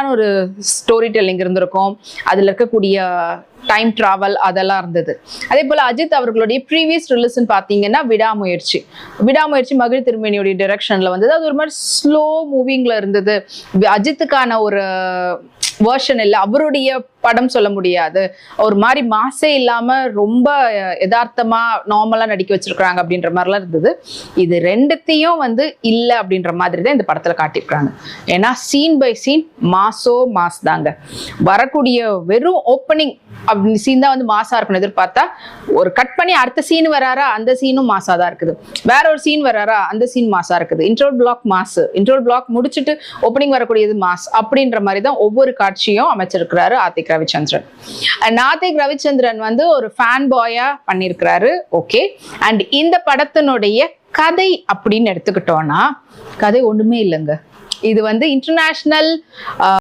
ஒரு story telling இருந்திருக்கும். அதில் இருக்கக்கூடிய டைம் டிராவல் அதெல்லாம் இருந்தது. அதே போல் அஜித் அவர்களுடைய ப்ரீவியஸ் ரிலீஸ்ன்னு பார்த்தீங்கன்னா விடாமுயற்சி. விடாமுயற்சி மகிழ் திருமணியுடைய டிரெக்ஷன்ல வந்தது. அது ஒரு மாதிரி ஸ்லோ மூவிங்கில் இருந்தது. அஜித்துக்கான ஒரு வேர்ஷன் இல்லை அவருடைய படம் சொல்ல முடியாது. ஒரு மாதிரி மாசே இல்லாம ரொம்ப யதார்த்தமா நார்மலா நடிக்க வச்சிருக்கிறாங்க அப்படின்ற மாதிரிலாம் இருந்தது. இது ரெண்டுத்தையும் வந்து இல்லை அப்படின்ற மாதிரி தான் இந்த படத்துல காட்டியிருக்காங்க ஏன்னா சீன் பை சீன் மாசோ மாஸ் தாங்க. வரக்கூடிய வெறும் ஓப்பனிங் அப்படி சீன் தான் வந்து மாசா இருக்குன்னு எதிர்பார்த்தா ஒரு கட் பண்ணி அடுத்த சீன் வராரா அந்த சீனும் மாசா தான் இருக்குது. வேற ஒரு சீன் வராரா அந்த சீன் மாசா இருக்குது. Interval block mass interval block முடிச்சுட்டு ஓப்பனிங் வரக்கூடியது மாஸ் அப்படின்ற மாதிரி தான் ஒவ்வொரு காட்சியும் அமைச்சிருக்கிறாரு ஆத்திக் ரவிச்சந்திரன். அண்ட் ஆத்திக் ரவிச்சந்திரன் வந்து ஒரு ஃபேன் பாயா பண்ணியிருக்கிறாரு ஓகே அண்ட் இந்த படத்தினுடைய கதை அப்படின்னு எடுத்துக்கிட்டோம்னா கதை ஒண்ணுமே இல்லைங்க. இது வந்து இன்டர்நேஷ்னல்